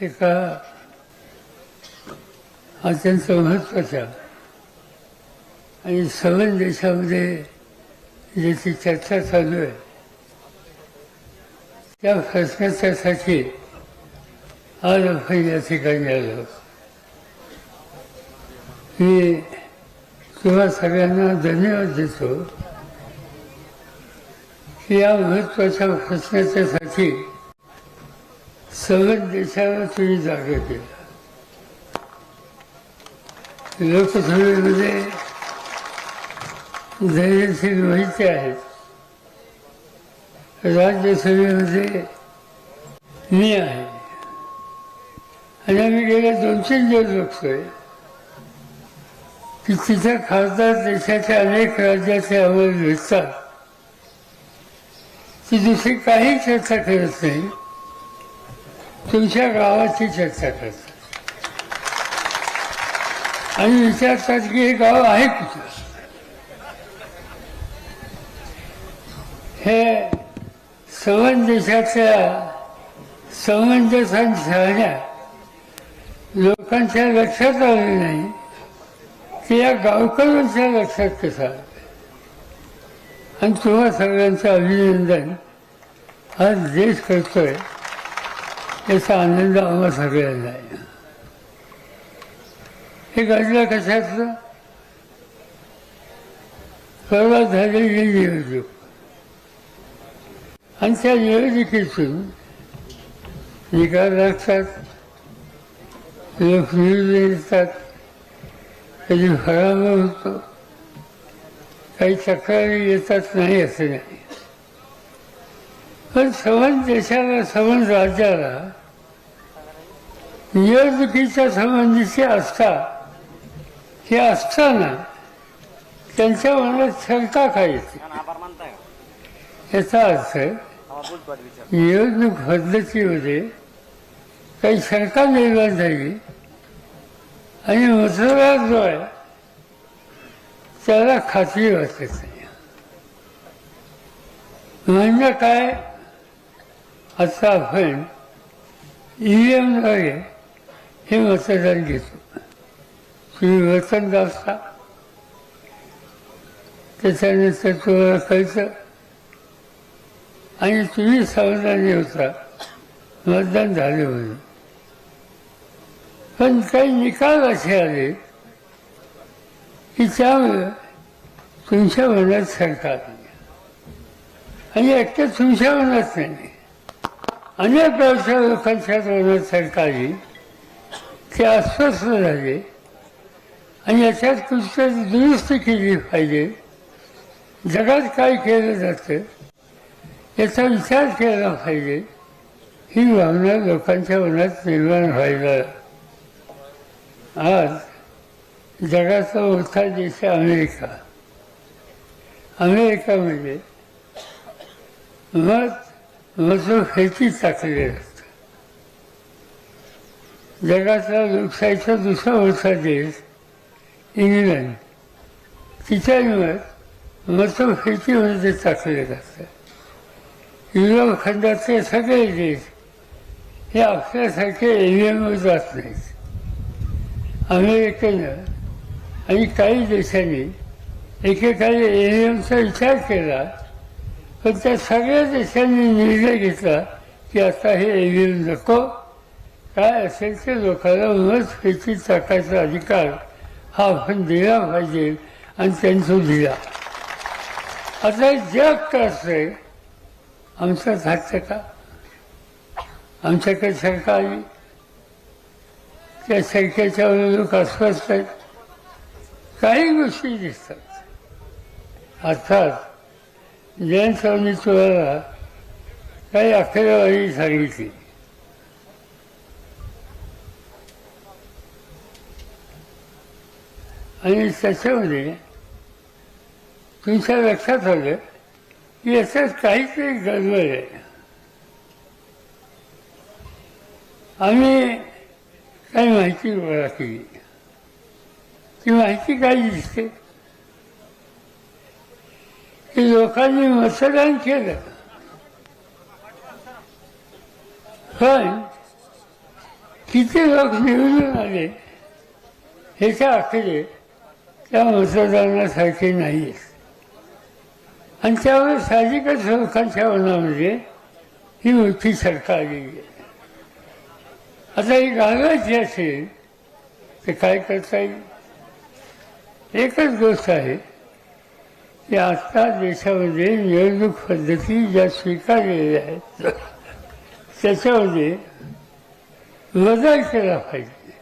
एका अत्यंत महत्त्वाच्या आणि सवन देशामध्ये ज्याची चर्चा चालू आहे त्या प्रश्नाच्यासाठी आज आपण या ठिकाणी आलो मी तुम्हा सगळ्यांना धन्यवाद देतो की या महत्त्वाच्या प्रश्नाच्यासाठी सहज देशाला तुम्ही जागा केला. लोकसभेमध्ये धैर्यशील माहिती आहेत. राज्यसभेमध्ये मी आहे. आणि आम्ही गेल्या दोन तीन दिवस बघतोय की तिथे खासदार देशाच्या अनेक राज्याचे अहवाल भेटतात. ती दुसरी काही चर्चा करत नाही. तुमच्या गावाची चर्चा करतात आणि विचारतात की हे गाव आहे कुठं हे सवन देशाच्या समंजसान शहाण्या लोकांच्या लक्षात आले नाही की या गावकऱ्यांच्या लक्षात कसं आणि तुम्हा सगळ्यांचं अभिनंदन आज देश करतोय. याचा आनंद आम्हा सगळ्यांना आहे. हे घडलं कशाचं? सर्वात झालेली निवडणूक. आणि त्या निवडणुकीतून निकाल लागतात लोक निवडून येतात कधी पराभव होतो काही तक्रारी येतात नाही असं नाही. पण समान देशाला समान राज्याला निवडणुकीच्या संबंधीची आस्था हे असताना त्यांच्या मनात शंका काय येते? याचा अर्थ निवडणूक पद्धतीमध्ये काही शंका निर्माण झाली आणि मतदार जो आहे त्याला खात्री वाटत नाही. म्हणजे काय? आता आपण ईव्हीएमद्वारे हे मतदान घेतो. तुम्ही वतन दाखता त्याच्यानंतर तुम्हाला कळतं. आणि तुम्ही समाधानी होता. मतदान झाले म्हणून. पण काही निकाल असे आले की त्यामुळे तुमच्या मनात सरकार आणि एकटं तुमच्या मनात नाही. अनेक गावच्या लोकांच्या मनात सरकारी ते अस्वस्थ झाले. आणि याच्यात कुठतरी दुरुस्ती केली पाहिजे. जगात काय केलं जातं याचा विचार केला पाहिजे. ही भावना लोकांच्या मनात निर्माण व्हायला. आज जगाचा मोठा देश आहे अमेरिका म्हणजे मत मतभेदी टाकले असतं जगाचा लोकशाहीचा दुसरा मोठा देश इंग्लंड. तिच्या मत हेतीमध्ये टाकले जातं युरोप खंडातले सगळे देश हे आपल्यासारखे एव्हीएमवर जात नाहीत. अमेरिकेनं आणि काही देशांनी एकेकाळी एरियमचा विचार केला पण त्या सगळ्या देशांनी निर्णय घेतला की आता हे एलियन नको. काय असेल ते लोकांना मत फेकी टाकायचा अधिकार हा आपण दिला पाहिजे आणि त्यांचं दिला. आता जग कसं आहे आमचं घातलं का? आमच्याकडे सरकारी त्या सरकारच्या लोक अस्वस्थ आहेत. काही गोष्टी दिसतात. अर्थात जयंतरावनी तुम्हाला काही अखेरवारी सांगितली आणि त्याच्यामध्ये तुमच्या लक्षात आलं की याच्यात काहीतरी गडबड आहे आम्ही काही माहिती गोळा केली ती माहिती काय दिसते की लोकांनी मतदान केलं. पण किती लोक निवडून आले ह्याच्या अखेरे त्या मतदानासारखे नाही. आहेत आणि त्यामुळे साहजिकच लोकांच्या मनामध्ये ही मोठी सरकार आलेली आहे. आता ही घालवायची असेल तर काय करता येईल? एकच गोष्ट आहे की आता देशामध्ये निवडणूक पद्धती ज्या स्वीकारलेल्या आहेत त्याच्यामध्ये बदल केला पाहिजे.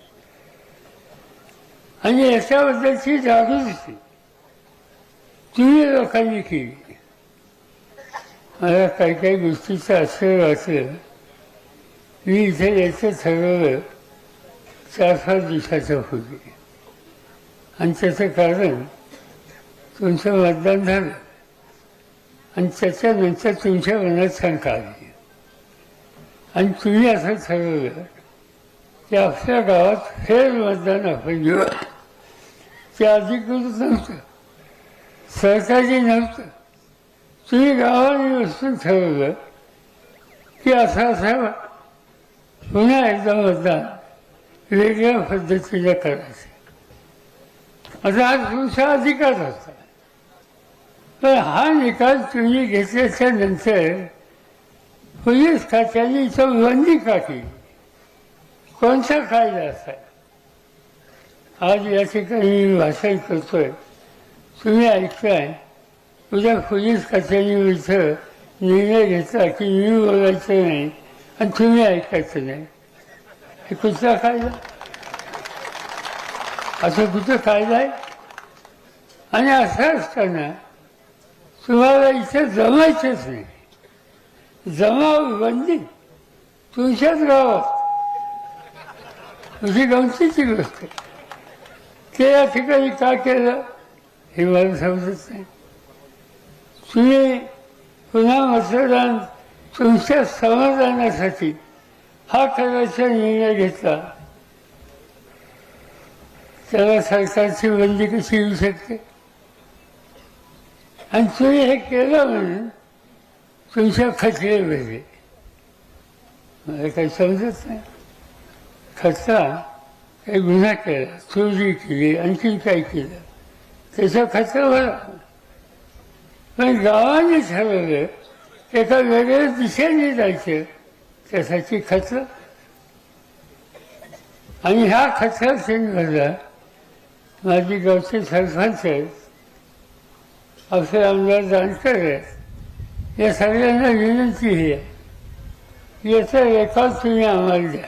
आणि याच्याबद्दलची जागृती तुम्ही लोकांनी केली. मला काही काही गोष्टीचं असं वाटलं मी इथे यायचं ठरवलं चार पाच दिवसाचं होते आणि त्याचं कारण तुमचं मतदान झालं आणि त्याच्यानंतर तुमच्या मनात शंका आली. आणि तुम्ही असं ठरवलं की आपल्या गावात फेर मतदान आपण घेऊ ते अधिकृत नव्हतं सहकारी नव्हतं तुम्ही गावाने वस्तू ठरवलं की असं असं पुन्हा एकदा मतदान वेगळ्या पद्धतीनं करायचं. आता हा तुमचा अधिकार होता. तर हा निकाल तुम्ही घेतल्याच्या नंतर पोलीस खात्याने इथं बंदी का केली कोणता कायदा असा? आज या ठिकाणी मी भाषण करतोय. तुम्ही ऐकताय. उद्या पोलीस खात्याने इथं निर्णय घेतला की मी बोलायचं नाही आणि तुम्ही ऐकायचं नाही. हे कुठला कायदा? असं कुठं कायदा आहे? आणि असं असताना तुम्हाला इथे जमायचंच नाही. जमाव म्हणजे बंदी तुमच्याच गावात. तुझी गमतीची गोष्ट. ते या ठिकाणी का केलं हे मला समजत नाही. तुम्ही पुन्हा मतदान तुमच्या समाधानासाठी हा करायचा निर्णय घेतला. त्याला सरकारची बंदी कशी येऊ शकते? आणि तुम्ही हे केलं म्हणून तुमच्या खचले वेगळे मला काही समजत नाही. खचला काही गुन्हा केला चोरी केली आणखी काय केलं? त्याचा खचला भरा. पण गावाने ठरवलं एका वेगळ्या दिशेने जायचं त्यासाठी खचलं आणि ह्या खचरा सेंटरला माझी गावचे सरपंच आहेत असे आमदार जानकर आहेत या सगळ्यांना विनंती ही आहे. याचा रेकॉर्ड तुम्ही आम्हाला द्या.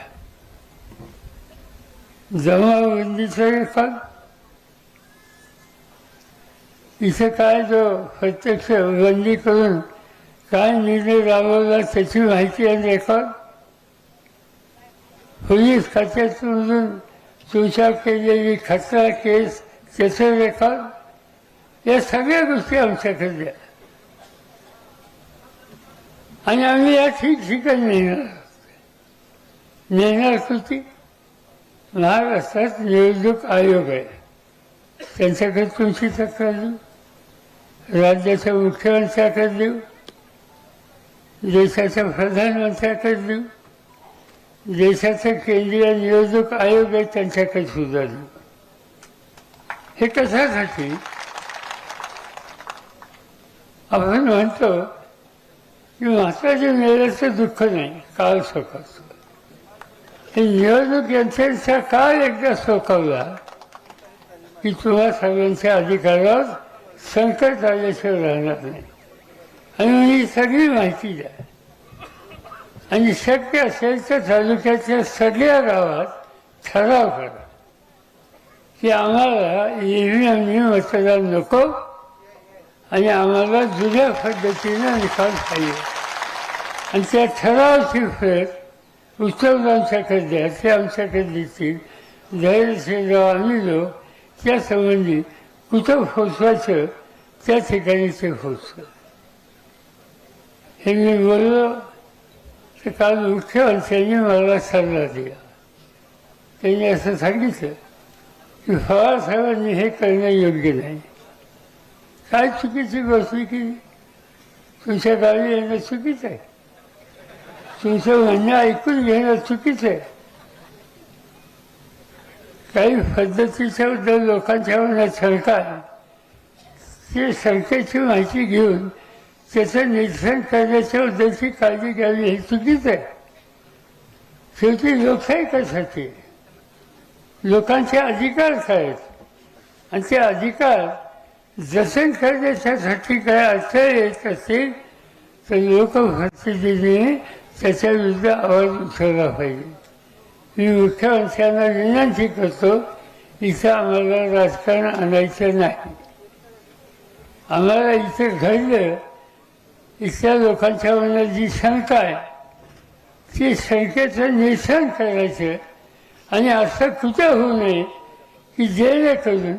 जमाबंदीचा रेकॉर्ड इथे काय जो प्रत्यक्ष बंदी करून काय निर्णय राबवला त्याची माहिती आणि रेकॉर्ड पोलीस खात्यातून तुमच्या केलेली खतरा केस त्याचं रेकॉर्ड या सगळ्या गोष्टी आमच्याकडे आणि आम्ही या ठिकठिकाणी नेणार नेणार कृती महाराष्ट्रात निवडणूक आयोग आहे. त्यांच्याकडे तुमची तक्रार देऊ. राज्याच्या मुख्यमंत्र्याकडे देऊ. देशाच्या प्रधानमंत्र्याकडे देऊ. देशाचा केंद्रीय निवडणूक आयोग आहे त्यांच्याकडे सुद्धा देऊ. हे कशासाठी? आपण म्हणतो की म्हाताच्या मेल्याचं दुःख नाही काल सोकाचं हे निवडणूक यंत्रणेचा काळ एकदा सोकावला की तुम्हा सगळ्यांच्या अधिकारावर संकट आल्याशिवाय राहणार नाही. आणि ही सगळी माहिती द्या. आणि शक्य असेल तर तालुक्याच्या सगळ्या गावात ठराव करा की आम्हाला ईव्हीएमनी मतदान नको आणि आम्हाला जुन्या पद्धतीनं निकाल पाहिजे. आणि त्या ठरावाची फेर उत्सवांच्याकडे द्या ते आमच्याकडे देतील धैर्यशील आम्ही जो त्यासंबंधी कुठं पोचवायचं त्या ठिकाणी ते पोचलं हे मी बोललो तर काल मुख्यमंत्र्यांनी मला सल्ला दिला. त्यांनी असं सांगितलं की फळासाहेबांनी हे करणं योग्य नाही. काय चुकीची गोष्ट की तुमच्या गावी येणं चुकीचं आहे? तुमचं म्हणणं ऐकून घेणं चुकीचं आहे? काही पद्धतीच्या लोकांच्या मनात सरकार ते सरकारची माहिती घेऊन त्याचं निरसन करण्याच्या बद्दलची काळजी घ्यावी हे चुकीचं आहे. शेवटी लोकशाही कशाची? लोकांचे अधिकार काय आहेत? आणि ते अधिकार जसे करण्याच्यासाठी काय अडचण येत असतील तर लोकप्रतिनिधीने त्याच्या विरुद्ध आवाज उठवला पाहिजे. मी मुख्यमंत्र्यांना विनंती करतो इथं आम्हाला राजकारण आणायचं नाही. आम्हाला इथे घडलं इथल्या लोकांच्या मनात जी शंका आहे ती शंकेचं निरसन करायचं. आणि असं कुठं होऊ नये की जेणेकरून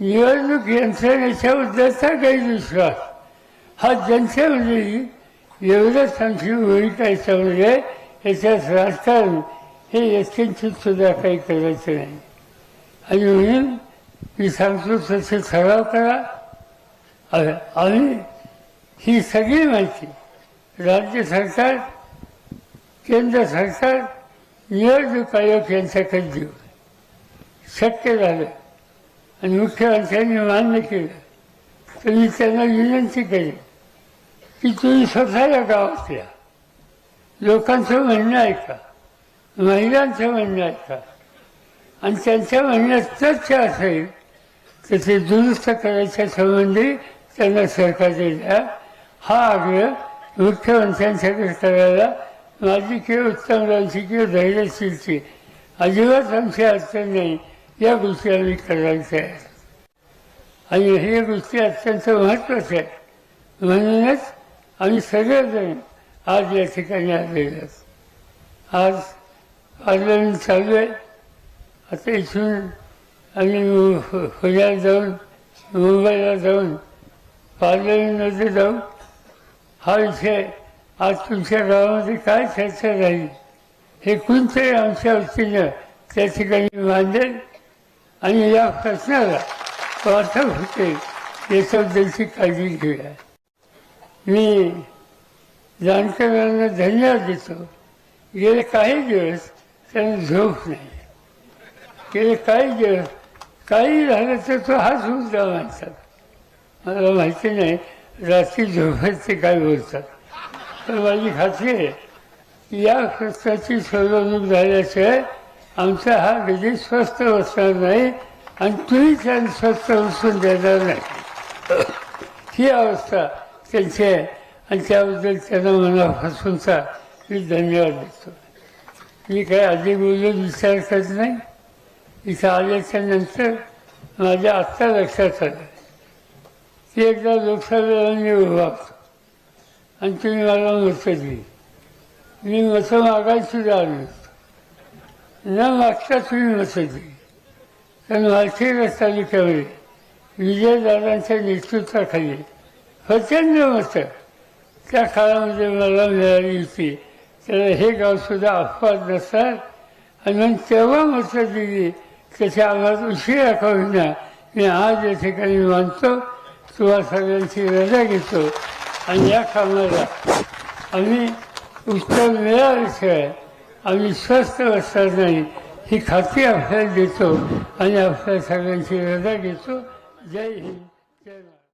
निवडणूक यंत्रणेच्याबद्दलचा गैरविश्वास हा जनतेमध्ये एवढंच आमची भूमिका याच्यामध्ये याच्यात राजकारण हे यत्किंचित सुद्धा काही करायचं नाही. आणि म्हणून मी सांगतो तसे ठराव करा. आणि आम्ही ही सगळी माहिती राज्य सरकार केंद्र सरकार निवडणूक आयोग यांच्याकडे देऊ. शक्य झालं. आणि मुख्य मुख्यमंत्र्यांनी मान्य केलं. तर मी त्यांना विनंती केली. की तुम्ही स्वतःला गावात या लोकांचं म्हणणं ऐका. महिलांचं म्हणणं ऐका. आणि त्यांच्या म्हणण्यात तथ्य असेल तर ते दुरुस्त करायच्या संबंधी त्यांना सरकारने द्या हा? आग्रह मुख्यमंत्र्यांच्याकडे करायला माझी किंवा उत्तमरावची किंवा धैर्यशीलची अजिबात आमची अडचण नाही. या गोष्टी आम्ही करायला तयार आणि हे गोष्टी अत्यंत महत्त्वाच्या आहेत. म्हणूनच आम्ही सगळेजण आज या ठिकाणी आलेले आहोत. आज आंदोलन चालू आहे. आता इथून आम्ही मु- पुण्यात जाऊन मुंबईला जाऊन पार्लमेंटमध्ये जाऊ हा विषय आज तुमच्या गावामध्ये काय चर्चा राहील हे कोणतरी आमच्या वतीनं त्या ठिकाणी मांडेल. आणि या प्रश्नाला पाठक होते याच्याबद्दलची काळजी घेऊया. मी जाणकारांना धन्यवाद देतो. गेले काही दिवस त्यांना झोप नाही. गेले काही दिवस काही झालं तर तो हाच मुद्दा म्हणतात मला माहिती नाही रात्री झोपेत ते काय बोलतात. पण माझी खात्री आहे की या प्रश्नाची सोडवणूक झाल्याशिवाय आमचा हा विधी स्वस्त बसणार नाही आणि तुम्ही त्यांना स्वस्त बसून देणार नाही. ही अवस्था त्यांची आहे आणि त्याबद्दल त्यांना मनापासूनचा मी धन्यवाद देतो. मी काय अधिक बोलून विचार करत नाही. इथं आल्याच्यानंतर माझ्या आत्ता लक्षात आलं. ती एकदा लोकसभेला मी उभा आणि तुम्ही मला मतं दिली मी मतं मागायला सुद्धा आलो. होतो न मागता तुम्ही मतं तर कारण तालुक्यामध्ये विजयदादांच्या नेतृत्वाखाली. प्रचंड मतं त्या काळामध्ये मला मिळाली होती. त्याला हे गावसुद्धा अपवाद नसतात आणि मग तेव्हा मतं दिली. त्याच्या आम्हाला उशिरा का मी आज या ठिकाणी मानतो. तुम्हा सगळ्यांची रजा घेतो. आणि या कामाला आम्ही उत्तर मिळाल्याशिवाय आम्ही स्वस्त बसणार नाही ही खात्री आपल्याला देतो आणि आपल्या सगळ्यांची रजा घेतो जय हिंद.